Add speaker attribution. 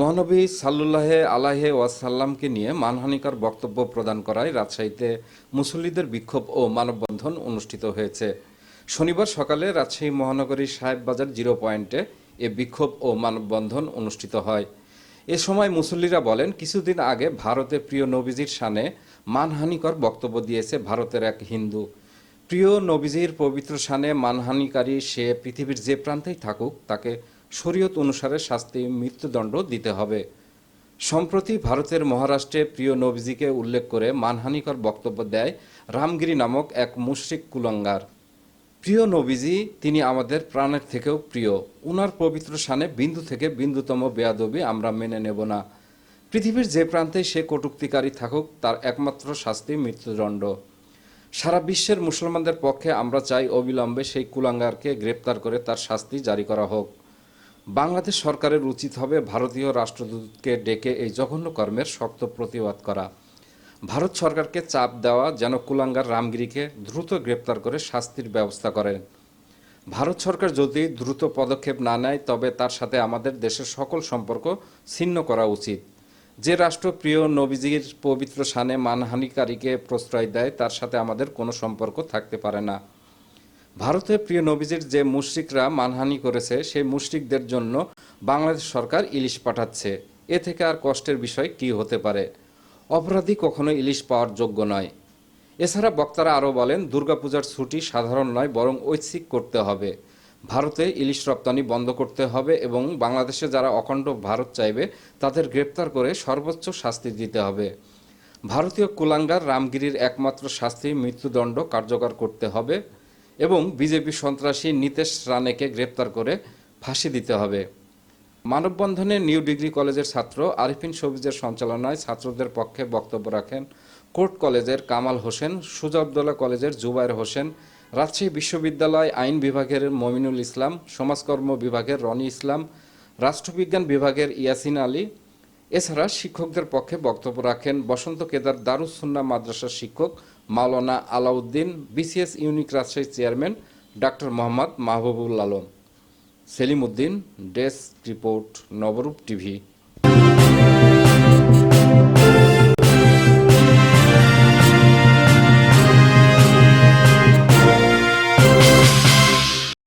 Speaker 1: নবী সাল্লুল্লাহ আলাহে ওয়াসাল্লামকে নিয়ে মানহানিকর বক্তব্য প্রদান করায় রাজশাহীতে মুসল্লিদের বিক্ষোভ ও মানববন্ধন অনুষ্ঠিত হয়েছে। শনিবার সকালে রাজশাহী মহানগরীর সাহেববাজার জিরো পয়েন্টে এ বিক্ষোভ ও মানববন্ধন অনুষ্ঠিত হয়। এ সময় মুসল্লিরা বলেন, কিছুদিন আগে ভারতে প্রিয় নবীজির শানে মানহানিকর বক্তব্য দিয়েছে ভারতের এক হিন্দু। প্রিয় নবীজির পবিত্র শানে মানহানিকারী সে পৃথিবীর যে প্রান্তেই থাকুক, তাকে শরীয়ত অনুসারে শাস্তি, মৃত্যুদণ্ড দিতে হবে। সম্প্রতি ভারতের মহারাষ্ট্রে প্রিয় নবীজিকে উল্লেখ করে মানহানিকর বক্তব্য দেয় রামগিরি নামক এক মুশ্রিক কুলঙ্গার। প্রিয় নবীজি, তিনি আমাদের প্রাণের থেকেও প্রিয়। উনার পবিত্র শানে বিন্দু থেকে বিন্দুতম বেয়াদবি আমরা মেনে নেব না। পৃথিবীর যে প্রান্তে সে কটুক্তিকারী থাকুক, তার একমাত্র শাস্তি মৃত্যুদণ্ড। সারা বিশ্বের মুসলমানদের পক্ষে আমরা চাই অবিলম্বে সেই কুলাঙ্গারকে গ্রেপ্তার করে তার শাস্তি জারি করা হোক। বাংলাদেশ সরকারের উচিত হবে ভারতীয় রাষ্ট্রদূতকে ডেকে এই জঘন্য কর্মের শক্ত প্রতিবাদ করা। ভারত সরকারকে চাপ দেওয়া যেন কুলাঙ্গার রামগিরিকে দ্রুত গ্রেপ্তার করে শাস্তির ব্যবস্থা করেন। ভারত সরকার যদি দ্রুত পদক্ষেপ না নেয়, তবে তার সাথে আমাদের দেশের সকল সম্পর্ক ছিন্ন করা উচিত। যে রাষ্ট্র প্রিয় নবীজির পবিত্র শানে মানহানিকারীকে প্রশ্রয় দেয়, তার সাথে আমাদের কোনো সম্পর্ক থাকতে পারে না। ভারতে প্রিয় নবীজির যে মুশরিকরা মানহানি করেছে, সেই মুশরিকদের জন্য বাংলাদেশ সরকার ইলিশ পাঠাচ্ছে। এ থেকে আর কষ্টের বিষয় কি হতে পারে? অপরাধী কখনো ইলিশ পাওয়ার যোগ্য নয়। এছাড়া বক্তারা আরও বলেন, দুর্গাপূজার ছুটি সাধারণ নয়, বরং ঐচ্ছিক করতে হবে। ভারতে ইলিশ রপ্তানি বন্ধ করতে হবে এবং বাংলাদেশে যারা অখণ্ড ভারত চাইবে, তাদের গ্রেপ্তার করে সর্বোচ্চ শাস্তি দিতে হবে। ভারতীয় কুলাঙ্গার রামগিরির একমাত্র শাস্তি, মৃত্যুদণ্ড কার্যকর করতে হবে। এবং বিজেপি সন্ত্রাসী নিতেশ রানেকে গ্রেপ্তার করে ফাঁসি দিতে হবে। মানববন্ধনে নিউ ডিগ্রি কলেজের ছাত্র আরিফিন সবিজের সঞ্চালনায় ছাত্রদের পক্ষে বক্তব্য রাখেন কোর্ট কলেজের কামাল হোসেন সুজাউদ্দৌলা কলেজের জুবায়ের হোসেন, রাজশাহী বিশ্ববিদ্যালয় আইন বিভাগের মমিনুল ইসলাম, সমাজকর্ম বিভাগের রনি ইসলাম, রাষ্ট্রবিজ্ঞান বিভাগের ইয়াসিন আলী। এছাড়া শিক্ষকদের পক্ষে বক্তব্য রাখেন বসন্ত কেদার দারুসুন্না মাদ্রাসার শিক্ষক Maulana Alauddin BCS unique Rajshahi chairman doctor Mohammad Mahbubul Alam. Selim Uddin desk report, Nabarup TV.